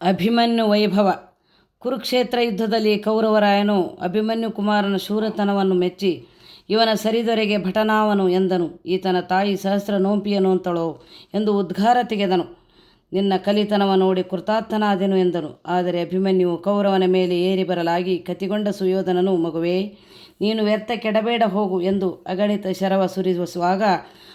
ಅಭಿಮನ್ಯು ವೈಭವ ಕುರುಕ್ಷೇತ್ರ ಯುದ್ಧದಲ್ಲಿ ಕೌರವರಾಯನು ಅಭಿಮನ್ಯು ಕುಮಾರನ ಶೂರತನವನ್ನು ಮೆಚ್ಚಿ, ಇವನ ಸರಿದೊರೆಗೆ ಭಟನಾವನು ಎಂದನು. ಈತನ ತಾಯಿ ಸಹಸ್ರ ನೋಂಪಿಯನು ಅಂತಳೋ ಎಂದು ಉದ್ಘಾರ ತೆಗೆದನು. ನಿನ್ನ ಕಲಿತನವ ನೋಡಿ ಕೃತಾರ್ಥನಾದೆನು ಎಂದನು. ಆದರೆ ಅಭಿಮನ್ಯು ಕೌರವನ ಮೇಲೆ ಏರಿ ಬರಲಾಗಿ ಕತಿಗೊಂಡ ಸುಯೋಧನನು ಮಗುವೇ, ನೀನು ವ್ಯರ್ಥ ಕೆಡಬೇಡ ಹೋಗು ಎಂದು ಅಗಣಿತ ಶರವ ಸುರಿಸುವಾಗ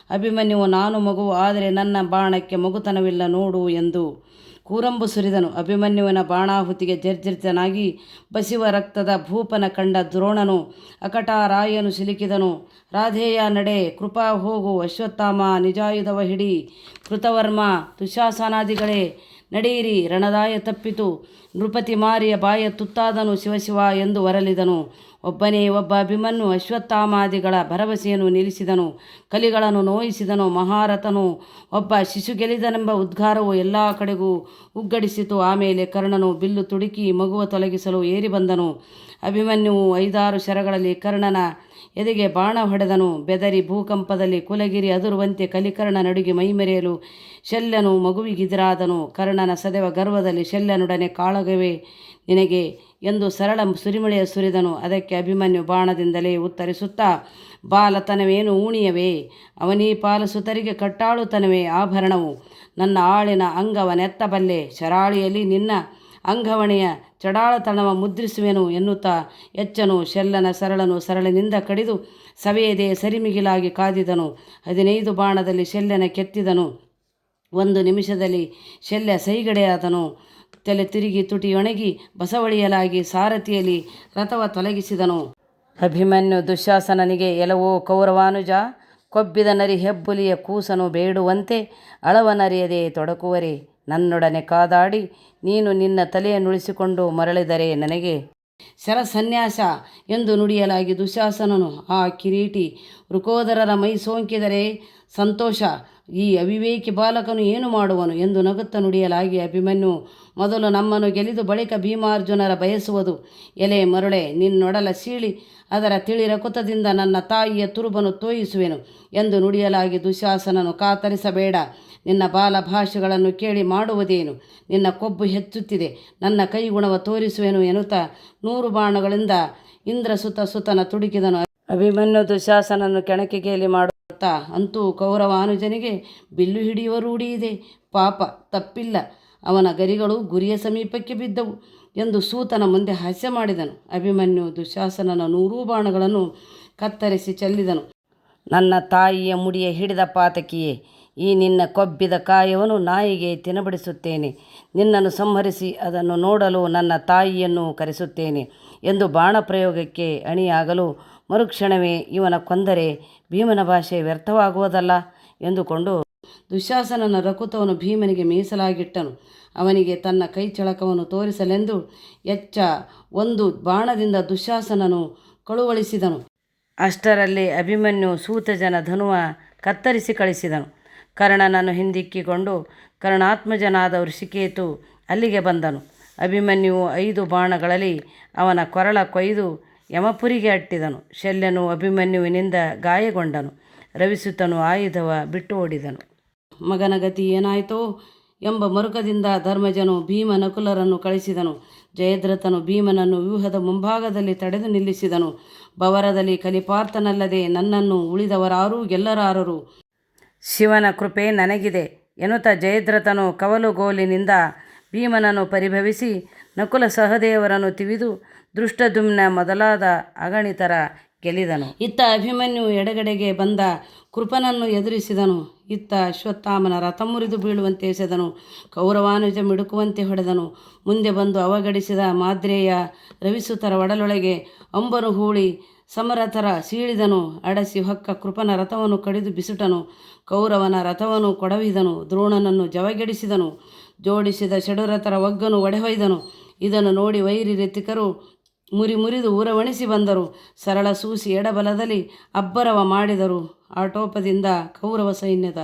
ಅಭಿಮನ್ಯು ನಾನು ಮಗು ಆದರೆ ನನ್ನ ಬಾಣಕ್ಕೆ ಮಗುತನವಿಲ್ಲ ನೋಡು ಎಂದು ಕೂರಂಬು ಸುರಿದನು. ಅಭಿಮನ್ಯುವಿನ ಬಾಣಾಹುತಿಗೆ ಜರ್ಜರಿತನಾಗಿ ಬಸಿವ ರಕ್ತದ ಭೂಪನ ಕಂಡ ದ್ರೋಣನು ಅಕಟಾರಾಯನು ಸಿಲುಕಿದನು. ರಾಧೇಯ ನಡೆ, ಕೃಪಾ ಹೋಗು, ಅಶ್ವತ್ಥಾಮ, ನಿಜಾಯುಧವ ಹಿಡಿ, ಕೃತವರ್ಮ, ದುಶಾಸನಾದಿಗಳೇ ನಡೆಯಿರಿ, ರಣದಾಯ ತಪ್ಪಿತು. ನೃಪತಿ ಮಾರಿಯ ಬಾಯ ತುತ್ತಾದನು ಶಿವಶಿವ ಎಂದು ವರಲಿದನು. ಒಬ್ಬನೇ ಒಬ್ಬ ಅಭಿಮನ್ಯು ಅಶ್ವತ್ಥಾಮಾದಿಗಳ ಭರವಸೆಯನ್ನು ನಿಲ್ಲಿಸಿದನು. ಕಲಿಗಳನ್ನು ನೋಯಿಸಿದನು, ಮಹಾರಥನು. ಒಬ್ಬ ಶಿಶು ಗೆಲಿದನೆಂಬ ಉದ್ಗಾರವು ಎಲ್ಲ ಕಡೆಗೂ ಉಗ್ಗಡಿಸಿತು. ಆಮೇಲೆ ಕರ್ಣನು ಬಿಲ್ಲು ತುಡುಕಿ ಮಗುವ ತೊಲಗಿಸಲು ಏರಿ ಬಂದನು. ಐದಾರು ಶರಗಳಲ್ಲಿ ಕರ್ಣನ ಎದೆಗೆ ಬಾಣ ಹೊಡೆದನು, ಬೆದರಿ ಭೂಕಂಪದಲ್ಲಿ ಕುಲಗಿರಿ ಅದುರುವಂತೆ ಕಲಿಕರ್ಣ ನಡುಗಿ ಮೈಮೆರೆಯಲು ಶಲ್ಯನು ಮಗುವಿಗಿದಿರಾದನು. ಕರ್ಣನ ಸದೆವ ಗರ್ವದಲ್ಲಿ ಶಲ್ಯನೊಡನೆ ಕಾಳಗವೇ, ನಿನಗೆ ಎಂದು ಸರಳ ಸುರಿಮಳೆಯ ಸುರಿದನು. ಅದಕ್ಕೆ ಅಭಿಮನ್ಯು ಬಾಣದಿಂದಲೇ ಉತ್ತರಿಸುತ್ತಾ, ಬಾಲತನವೇನು ಊಣಿಯವೇ? ಅವನೀ ಪಾಲಸುತರಿಗೆ ಕಟ್ಟಾಳುತನವೇ ಆಭರಣವು. ನನ್ನ ಆಳಿನ ಅಂಗವನೆತ್ತಬಲ್ಲೆ ಶರಾಳಿಯಲ್ಲಿ ನಿನ್ನ ಅಂಗವಣೆಯ ಚಡಾಳತನವ ಮುದ್ರಿಸುವೆನು ಎನ್ನುತ್ತಾ ಎಚ್ಚನು ಶೆಲ್ಲನ ಸರಳನು ಸರಳಿನಿಂದ ಕಡಿದು ಸವೆಯದೆ ಸರಿಮಿಗಿಲಾಗಿ ಕಾದಿದನು. ಹದಿನೈದು ಬಾಣದಲ್ಲಿ ಶೆಲ್ಲನ ಕೆತ್ತಿದನು. ಒಂದು ನಿಮಿಷದಲ್ಲಿ ಶಲ್ಯ ಸೈಗಡೆಯಾದನು. ತಲೆ ತಿರುಗಿ ತುಟಿ ಒಣಗಿ ಬಸವಳಿಯಲಾಗಿ ಸಾರಥಿಯಲ್ಲಿ ರಥವ ತೊಲಗಿಸಿದನು. ಅಭಿಮನ್ಯು ದುಶ್ಯಾಸನನಿಗೆ ಎಲವೋ ಕೌರವಾನುಜ, ಕೊಬ್ಬಿದ ನರಿ ಹೆಬ್ಬುಲಿಯ ಕೂಸನು ಬೇಡುವಂತೆ ಅಳವನರಿಯದೆ ತೊಡಕುವರೆ. ನನ್ನೊಡನೆ ಕಾದಾಡಿ ನೀನು ನಿನ್ನ ತಲೆಯನ್ನುಳಿಸಿಕೊಂಡು ಮರಳಿದರೆ ನನಗೆ ಶರಸನ್ಯಾಸ ಎಂದು ನುಡಿಯಲಾಗಿ ದುಶಾಸನನು. ಆ ಕಿರೀಟಿ ವೃಕೋದರರ ಮೈ ಸೋಂಕಿದರೆ ಸಂತೋಷ. ಈ ಅವಿವೇಕಿ ಬಾಲಕನು ಏನು ಮಾಡುವನು ಎಂದು ನಗುತ್ತ ನುಡಿಯಲಾಗಿ ಅಭಿಮನ್ಯು, ಮೊದಲು ನಮ್ಮನ್ನು ಗೆಲಿದು ಬಳಿಕ ಭೀಮಾರ್ಜುನರ ಬಯಸುವುದು. ಎಲೆ ಮರುಳೆ, ನಿನ್ನೊಡಲ ಸೀಳಿ, ಅದರ ತಿಳಿರಕುತದಿಂದ ನನ್ನ ತಾಯಿಯ ತುರುಬನು ತೋಯಿಸುವೆನು ಎಂದು ನುಡಿಯಲಾಗಿ ದುಶಾಸನನು ಕಾತರಿಸಬೇಡ. ನಿನ್ನ ಬಾಲ ಭಾಷೆಗಳನ್ನು ಕೇಳಿ ಮಾಡುವುದೇನು? ನಿನ್ನ ಕೊಬ್ಬು ಹೆಚ್ಚುತ್ತಿದೆ, ನನ್ನ ಕೈಗುಣವ ತೋರಿಸುವೆನು ಎನ್ನುತ್ತಾ ನೂರು ಬಾಣಗಳಿಂದ ಇಂದ್ರ ಸುತ ಸುತನ ತುಡುಕಿದನು. ಅಭಿಮನ್ಯು ದುಶಾಸನನ್ನು ಕೆಣಕಿಗೆಯಲ್ಲಿ ಮಾಡುತ್ತಾ, ಅಂತೂ ಕೌರವಾನುಜನಿಗೆ ಬಿಲ್ಲು ಹಿಡಿಯುವ ರೂಢಿ ಇದೆ. ಪಾಪ ತಪ್ಪಿಲ್ಲ. ಅವನ ಗರಿಗಳು ಗುರಿಯ ಸಮೀಪಕ್ಕೆ ಬಿದ್ದವು ಎಂದು ಸೂತನ ಮುಂದೆ ಹಾಸ್ಯ ಮಾಡಿದನು. ಅಭಿಮನ್ಯು ದುಶಾಸನನ ನೂರೂ ಬಾಣಗಳನ್ನು ಕತ್ತರಿಸಿ ಚೆಲ್ಲಿದನು. ನನ್ನ ತಾಯಿಯ ಮುಡಿಯ ಹಿಡಿದ ಪಾತಕಿಯೇ, ಈ ನಿನ್ನ ಕೊಬ್ಬಿದ ಕಾಯವನ್ನು ನಾಯಿಗೆ ತಿನಬಡಿಸುತ್ತೇನೆ. ನಿನ್ನನ್ನು ಸಂಹರಿಸಿ ಅದನ್ನು ನೋಡಲು ನನ್ನ ತಾಯಿಯನ್ನು ಕರೆಸುತ್ತೇನೆ ಎಂದು ಬಾಣ ಪ್ರಯೋಗಕ್ಕೆ ಅಣಿಯಾಗಲು ಮರುಕ್ಷಣವೇ ಇವನ ಕೊಂದರೆ ಭೀಮನ ಭಾಷೆ ವ್ಯರ್ಥವಾಗುವುದಲ್ಲ ಎಂದುಕೊಂಡು ದುಶಾಸನನ ರಕುತವನ್ನು ಭೀಮನಿಗೆ ಮೀಸಲಾಗಿಟ್ಟನು. ಅವನಿಗೆ ತನ್ನ ಕೈ ಚಳಕವನ್ನು ತೋರಿಸಲೆಂದು ಎಚ್ಚ ಒಂದು ಬಾಣದಿಂದ ದುಶಾಸನನು ಕಳುವಳಿಸಿದನು. ಅಷ್ಟರಲ್ಲಿ ಅಭಿಮನ್ಯು ಸೂತಜನ ಧನುವ ಕತ್ತರಿಸಿ ಕಳಿಸಿದನು. ಕರ್ಣನನ್ನು ಹಿಂದಿಕ್ಕಿಕೊಂಡು ಕರ್ಣಾತ್ಮಜನಾದ ಋಷಿಕೇತು ಅಲ್ಲಿಗೆ ಬಂದನು. ಅಭಿಮನ್ಯು ಐದು ಬಾಣಗಳಲ್ಲಿ ಅವನ ಕೊರಳ ಕೊಯ್ದು ಯಮಪುರಿಗೆ ಅಟ್ಟಿದನು. ಶಲ್ಯನು ಅಭಿಮನ್ಯುವಿನಿಂದ ಗಾಯಗೊಂಡನು. ರವಿಸುತನು ಆಯುಧವ ಬಿಟ್ಟು ಓಡಿದನು. ಮಗನ ಗತಿ ಏನಾಯಿತೋ ಎಂಬ ಮರುಕದಿಂದ ಧರ್ಮಜನು ಭೀಮ ನಕುಲರನ್ನು ಕಳಿಸಿದನು. ಜಯದ್ರಥನು ಭೀಮನನ್ನು ವ್ಯೂಹದ ಮುಂಭಾಗದಲ್ಲಿ ತಡೆದು ನಿಲ್ಲಿಸಿದನು. ಬವರದಲ್ಲಿ ಕಲಿಪಾರ್ಥನಲ್ಲದೆ ನನ್ನನ್ನು ಉಳಿದವರಾರೂ ಗೆಲ್ಲರಾರರು ಶಿವನ ಕೃಪೆ ನನಗಿದೆ ಎನ್ನುತ್ತ ಜಯದ್ರಥನು ಕವಲುಗೋಲಿನಿಂದ ಭೀಮನನ್ನು ಪರಿಭವಿಸಿ ನಕುಲ ಸಹದೇವರನ್ನು ತಿವಿದು ದೃಷ್ಟದುಮ್ನ ಮೊದಲಾದ ಅಗಣಿತರ ಗೆಲಿದನು ಇತ್ತ ಅಭಿಮನ್ಯು ಎಡಗಡೆಗೆ ಬಂದ ಕೃಪನನ್ನು ಎದುರಿಸಿದನು. ಇತ್ತ ಅಶ್ವತ್ಥಾಮನ ರಥ ಮುರಿದು ಬೀಳುವಂತೆ ಎಸೆದನು. ಕೌರವಾನುಜ ಮಿಡುಕುವಂತೆ ಹೊಡೆದನು. ಮುಂದೆ ಬಂದು ಅವಗಡಿಸಿದ ಮಾದ್ರೇಯ ರವಿಸುತರ ಒಡಲೊಳಗೆ ಅಂಬನು ಹೂಳಿ ಸಮರಥರ ಸೀಳಿದನು. ಅಡಸಿ ಹೊಕ್ಕ ಕೃಪನ ರಥವನ್ನು ಕಡಿದು ಬಿಸುಟನು. ಕೌರವನ ರಥವನ್ನು ಕೊಡವಿದನು. ದ್ರೋಣನನ್ನು ಜವಗೆಡಿಸಿದನು. ಜೋಡಿಸಿದ ಷಡುರಥರ ಒಗ್ಗನು ಒಡೆಹೊಯ್ದನು. ಇದನ್ನು ನೋಡಿ ವೈರಿ ಋತಿಕರು ಮುರಿ ಮುರಿದು ಊರವಣಿಸಿ ಬಂದರು. ಸರಳ ಸೂಸಿ ಎಡಬಲದಲ್ಲಿ ಅಬ್ಬರವ ಮಾಡಿದರು. ಆಟೋಪದಿಂದ ಕೌರವ ಸೈನ್ಯದ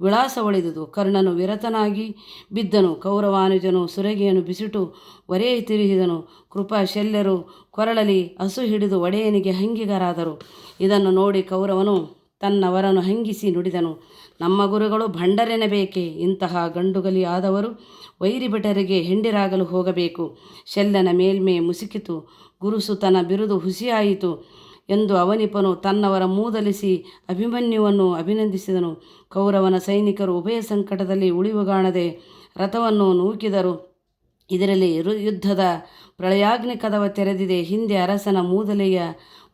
ವಿಳಾಸ ಒಳಿದುದು. ಕರ್ಣನು ವಿರತನಾಗಿ ಬಿದ್ದನು. ಕೌರವಾನುಜನು ಸುರಗಿಯನ್ನು ಬಿಸಿಟು ಒರೆ ತಿರುಗಿದನು. ಕೃಪಾ ಶಲ್ಯರು ಕೊರಳಲಿ ಹಸು ಹಿಡಿದು ಒಡೆಯನಿಗೆ ಹಂಗಿಗರಾದರು ಇದನ್ನು ನೋಡಿ ಕೌರವನು ತನ್ನವರನ್ನು ಹಂಗಿಸಿ ನುಡಿದನು. ನಮ್ಮ ಗುರುಗಳು ಭಂಡರೆನಬೇಕೆ ಇಂತಹ ಗಂಡುಗಲಿ ಆದವರು ವೈರಿಭಟರಿಗೆ ಹೆಂಡಿರಾಗಲು ಹೋಗಬೇಕು. ಶೆಲ್ಲನ ಮೇಲ್ಮೆ ಮುಸುಕಿತು. ಗುರುಸುತನ ಬಿರುದು ಹುಸಿಯಾಯಿತು ಎಂದು ಅವನಿಪನು ತನ್ನವರ ಮೂದಲಿಸಿ ಅಭಿಮನ್ಯುವನ್ನು ಅಭಿನಂದಿಸಿದನು. ಕೌರವನ ಸೈನಿಕರು ಉಭಯ ಸಂಕಟದಲ್ಲಿ ಉಳಿವುಗಾಣದೆ ರಥವನ್ನು ನೂಕಿದರು. ಇದರಲ್ಲಿ ಯುದ್ಧದ ಪ್ರಳಯಾಗ್ನಿ ಕದವ ತೆರೆದಿದೆ. ಹಿಂದೆ ಅರಸನ ಮೂದಲೆಯ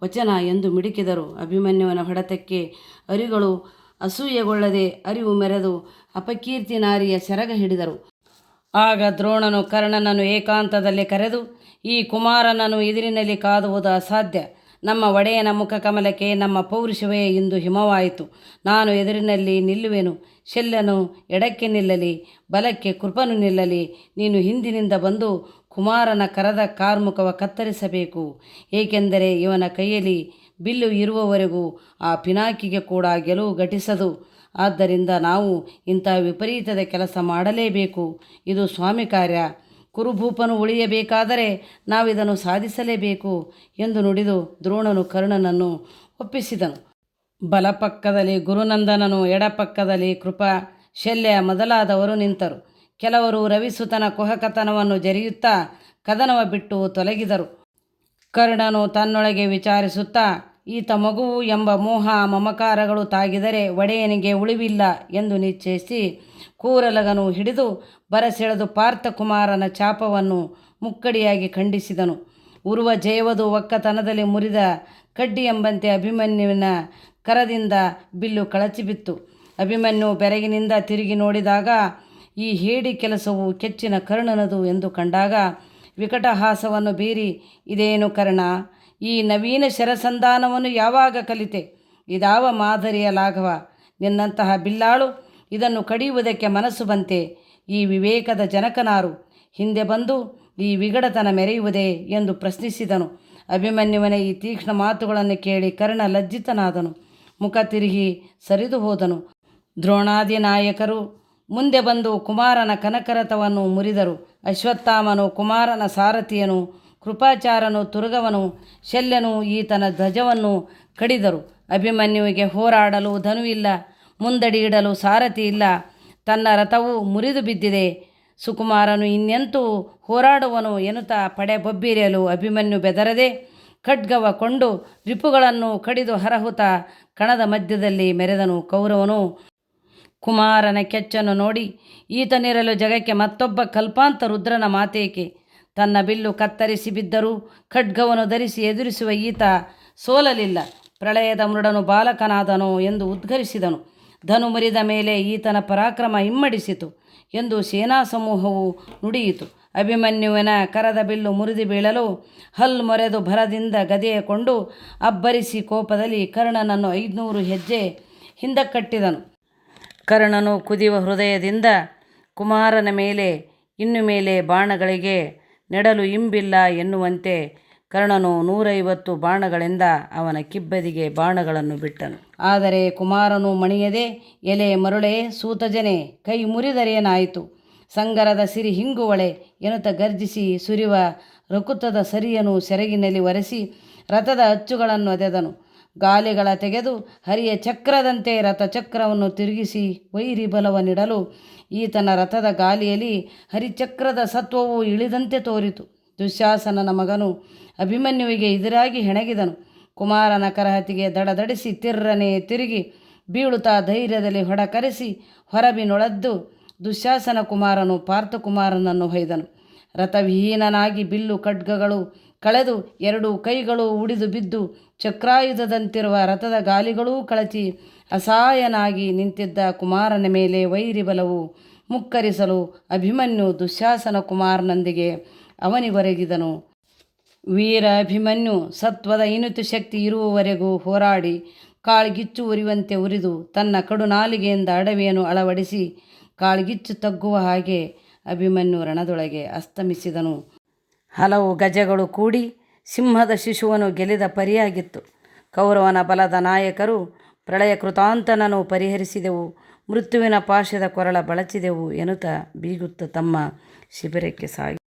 ವಚನ ಎಂದು ಮಿಡುಕಿದರು. ಅಭಿಮನ್ಯುವನ ಹೊಡೆತಕ್ಕೆ ಅರಿಗಳು ಅಸೂಯೆಗೊಳ್ಳದೆ ಅರಿವು ಮೆರೆದು ಅಪಕೀರ್ತಿ ನಾರಿಯ ಸೆರಗ ಹಿಡಿದರು. ಆಗ ದ್ರೋಣನು ಕರ್ಣನನ್ನು ಏಕಾಂತದಲ್ಲಿ ಕರೆದು, ಈ ಕುಮಾರನನ್ನು ಎದುರಿನಲ್ಲಿ ಕಾದುವುದು ಅಸಾಧ್ಯ. ನಮ್ಮ ಒಡೆಯನ ಮುಖ ಕಮಲಕ್ಕೆ ನಮ್ಮ ಪೌರುಷವೇ ಇಂದು ಹಿಮವಾಯಿತು. ನಾನು ಎದುರಿನಲ್ಲಿ ನಿಲ್ಲುವೆನು. ಶೆಲ್ಲನು ಎಡಕ್ಕೆ ನಿಲ್ಲಲಿ, ಬಲಕ್ಕೆ ಕೃಪನು ನಿಲ್ಲಲಿ. ನೀನು ಹಿಂದಿನಿಂದ ಬಂದು ಕುಮಾರನ ಕರದ ಕಾರ್ಮುಖವ ಕತ್ತರಿಸಬೇಕು. ಏಕೆಂದರೆ ಇವನ ಕೈಯಲ್ಲಿ ಬಿಲ್ಲು ಇರುವವರೆಗೂ ಆ ಪಿನಾಕಿಗೆ ಕೂಡ ಗೆಲುವು ಘಟಿಸದು. ಆದ್ದರಿಂದ ನಾವು ಇಂಥ ವಿಪರೀತದ ಕೆಲಸ ಮಾಡಲೇಬೇಕು. ಇದು ಸ್ವಾಮಿ ಕಾರ್ಯ. ಕುರುಭೂಪನು ಉಳಿಯಬೇಕಾದರೆ ನಾವಿದನ್ನು ಸಾಧಿಸಲೇಬೇಕು ಎಂದು ನುಡಿದು ದ್ರೋಣನು ಕರ್ಣನನ್ನು ಒಪ್ಪಿಸಿದನು. ಬಲಪಕ್ಕದಲ್ಲಿ ಗುರುನಂದನನು ಎಡಪಕ್ಕದಲ್ಲಿ ಕೃಪಾ ಶಲ್ಯ ಮೊದಲಾದವರು ನಿಂತರು. ಕೆಲವರು ರವಿಸುತನ ಕುಹಕತನವನ್ನು ಜರಿಯುತ್ತಾ ಕದನವ ಬಿಟ್ಟು ತೊಲಗಿದರು. ಕರ್ಣನು ತನ್ನೊಳಗೆ ವಿಚಾರಿಸುತ್ತಾ, ಈತ ಮಗುವು ಎಂಬ ಮೋಹ ಮಮಕಾರಗಳು ತಾಗಿದರೆ ಒಡೆಯನಿಗೆ ಉಳಿವಿಲ್ಲ ಎಂದು ನಿಶ್ಚಯಿಸಿ ಕೂರಲಗನು ಹಿಡಿದು ಬರಸೆಳೆದು ಪಾರ್ಥಕುಮಾರನ ಚಾಪವನ್ನು ಮುಕ್ಕಡಿಯಾಗಿ ಖಂಡಿಸಿದನು. ಉರುವ ಜಯವದು ಒಕ್ಕತನದಲ್ಲಿ ಮುರಿದ ಕಡ್ಡಿ ಎಂಬಂತೆ ಅಭಿಮನ್ಯುವಿನ ಕರದಿಂದ ಬಿಲ್ಲು ಕಳಚಿಬಿತ್ತು. ಅಭಿಮನ್ಯು ಬೆರಗಿನಿಂದ ತಿರುಗಿ ನೋಡಿದಾಗ ಈ ಹೇಡಿ ಕೆಲಸವು ಕೆಚ್ಚಿನ ಕರ್ಣನದು ಎಂದು ಕಂಡಾಗ ವಿಕಟಹಾಸವನ್ನು ಬೀರಿ, ಇದೇನು ಕರ್ಣ? ಈ ನವೀನ ಶರಸಂಧಾನವನ್ನು ಯಾವಾಗ ಕಲಿತೆ? ಇದಾವ ಮಾದರಿಯ ಲಾಘವ? ನಿನ್ನಂತಹ ಬಿಲ್ಲಾಳು ಇದನ್ನು ಕಡಿಯುವುದಕ್ಕೆ ಮನಸ್ಸು ಬಂತೆ. ಈ ವಿವೇಕದ ಜನಕನಾರು. ಹಿಂದೆ ಬಂದು ಈ ವಿಗಡತನ ಮೆರೆಯುವುದೇ ಎಂದು ಪ್ರಶ್ನಿಸಿದನು. ಅಭಿಮನ್ಯುವನ ಈ ತೀಕ್ಷ್ಣ ಮಾತುಗಳನ್ನು ಕೇಳಿ ಕರ್ಣ ಲಜ್ಜಿತನಾದನು. ಮುಖ ತಿರುಗಿ ಸರಿದು ಹೋದನು ದ್ರೋಣಾದಿ ನಾಯಕರು ಮುಂದೆ ಬಂದು ಕುಮಾರನ ಕನಕರಥವನ್ನು ಮುರಿದರು. ಅಶ್ವತ್ಥಾಮನು ಕುಮಾರನ ಸಾರಥಿಯನು, ಕೃಪಾಚಾರನು ತುರುಗವನು, ಶಲ್ಯನು ಈತನ ಧ್ವಜವನ್ನು ಕಡಿದರು. ಅಭಿಮನ್ಯುವಿಗೆ ಹೋರಾಡಲು ಧನುವಿಲ್ಲ ಮುಂದಡಿ ಇಡಲು ಸಾರಥಿ ಇಲ್ಲ. ತನ್ನ ರಥವು ಮುರಿದು ಬಿದ್ದಿದೆ. ಸುಕುಮಾರನು ಇನ್ನೆಂತೂ ಹೋರಾಡುವನು ಎನ್ನುತ್ತಾ ಪಡೆ ಬೊಬ್ಬಿರಿಯಲು ಅಭಿಮನ್ಯು ಬೆದರದೆ ಖಡ್ಗವ ಕೊಂಡು ರಿಪುಗಳನ್ನು ಕಡಿದು ಹರಹುತ ಕಣದ ಮಧ್ಯದಲ್ಲಿ ಮೆರೆದನು ಕೌರವನು. ಕುಮಾರನ ಕೆಚ್ಚನ್ನು ನೋಡಿ ಈತನಿರಲು ಜಗಕ್ಕೆ ಮತ್ತೊಬ್ಬ ಕಲ್ಪಾಂತ ರುದ್ರನ ಮಾತೇಕೆ? ತನ್ನ ಬಿಲ್ಲು ಕತ್ತರಿಸಿ ಬಿದ್ದರೂ ಖಡ್ಗವನ್ನು ಧರಿಸಿ ಎದುರಿಸುವ ಈತ ಸೋಲಲಿಲ್ಲ. ಪ್ರಳಯದ ಮೃಡನು ಬಾಲಕನಾದನು ಎಂದು ಉದ್ಘರಿಸಿದನು ಧನು ಮುರಿದ ಮೇಲೆ ಈತನ ಪರಾಕ್ರಮ ಇಮ್ಮಡಿಸಿತು ಎಂದು ಸೇನಾ ಸಮೂಹವು ನುಡಿಯಿತು. ಅಭಿಮನ್ಯುವಿನ ಕರದ ಬಿಲ್ಲು ಮುರಿದು ಬೀಳಲು ಹಲ್ ಮೊರೆದು ಭರದಿಂದ ಗದೆಯ ಕೊಂಡು ಅಬ್ಬರಿಸಿ ಕೋಪದಲ್ಲಿ ಕರ್ಣನನ್ನು ಐದುನೂರು ಹೆಜ್ಜೆ ಹಿಂದಕ್ಕಟ್ಟಿದನು. ಕರ್ಣನು ಕುದಿಯುವ ಹೃದಯದಿಂದ ಕುಮಾರನ ಮೇಲೆ, ಇನ್ನು ಮೇಲೆ ಬಾಣಗಳಿಗೆ ನೆಡಲು ಇಂಬಿಲ್ಲ ಎನ್ನುವಂತೆ ಕರ್ಣನು ನೂರೈವತ್ತು ಬಾಣಗಳಿಂದ ಅವನ ಕಿಬ್ಬದಿಗೆ ಬಾಣಗಳನ್ನು ಬಿಟ್ಟನು. ಆದರೆ ಕುಮಾರನು ಮಣಿಯದೆ, ಎಲೆ ಮರುಳೆ ಸೂತಜನೆ ಕೈ ಮುರಿದರೇನಾಯಿತು ಸಂಗರದ ಸಿರಿ ಹಿಂಗುವಳೆ ಎನ್ನುತ್ತ ಗರ್ಜಿಸಿ ಸುರಿವ ರಕುತದ ಸರಿಯನು ಸೆರಗಿನಲ್ಲಿ ಒರೆಸಿ ರಥದ ಅಚ್ಚುಗಳನ್ನು ಒದೆದನು ಗಾಲಿಗಳ ತೆಗೆದು ಹರಿಯ ಚಕ್ರದಂತೆ ರಥಚಕ್ರವನ್ನು ತಿರುಗಿಸಿ ವೈರಿ ಬಲವನ್ನಿಡಲು ಈತನ ರಥದ ಗಾಲಿಯಲ್ಲಿ ಹರಿಚಕ್ರದ ಸತ್ವವು ಇಳಿದಂತೆ ತೋರಿತು. ದುಶ್ಯಾಸನನ ಮಗನು ಅಭಿಮನ್ಯುವಿಗೆ ಎದುರಾಗಿ ಹೆಣಗಿದನು. ಕುಮಾರನ ಕರಹತಿಗೆ ದಡದಡಿಸಿ ತಿರ್ರನೆ ತಿರುಗಿ ಬೀಳುತ್ತಾ ಧೈರ್ಯದಲ್ಲಿ ಹೊಡಕರೆಸಿ ಹೊರಬಿನೊಳದ್ದು ದುಶ್ಯಾಸನ ಕುಮಾರನು ಪಾರ್ಥಕುಮಾರನನ್ನು ಹೊಯ್ದನು. ರಥವಿಹೀನನಾಗಿ ಬಿಲ್ಲು ಖಡ್ಗಗಳು ಕಳೆದು ಎರಡು ಕೈಗಳು ಉಡಿದು ಬಿದ್ದು ಚಕ್ರಾಯುಧದಂತಿರುವ ರಥದ ಗಾಲಿಗಳೂ ಕಳಚಿ ಅಸಹಾಯನಾಗಿ ನಿಂತಿದ್ದ ಕುಮಾರನ ಮೇಲೆ ವೈರಿ ಬಲವು ಮುಕ್ಕರಿಸಲು ಅಭಿಮನ್ಯು ದುಶ್ಯಾಸನ ಕುಮಾರನೊಂದಿಗೆ ಅವನಿಗೊರಗಿದನು ವೀರ ಅಭಿಮನ್ಯು ಸತ್ವದ ಇನುತು ಶಕ್ತಿ ಇರುವವರೆಗೂ ಹೋರಾಡಿ ಕಾಳ್ಗಿಚ್ಚು ಉರಿಯುವಂತೆ ಉರಿದು ತನ್ನ ಕಡುನಾಲಿಗೆಯಿಂದ ಅಡವಿಯನ್ನು ಅಳವಡಿಸಿ ಕಾಳ್ಗಿಚ್ಚು ತಗ್ಗುವ ಹಾಗೆ ಅಭಿಮನ್ಯು ರಣದೊಳಗೆ ಅಸ್ತಮಿಸಿದನು. ಹಲವು ಗಜಗಳು ಕೂಡಿ ಸಿಂಹದ ಶಿಶುವನ್ನು ಗೆಲಿದ ಪರಿಯಾಗಿತ್ತು. ಕೌರವನ ಬಲದ ನಾಯಕರು ಪ್ರಳಯ ಕೃತಾಂತನನ್ನು ಪರಿಹರಿಸಿದೆವು, ಮೃತ್ಯುವಿನ ಪಾಶದ ಕೊರಳ ಬಳಚಿದೆವು ಎನ್ನುತ್ತಾ ಬೀಗುತ್ತ ತಮ್ಮ ಶಿಬಿರಕ್ಕೆ ಸಾಗಿ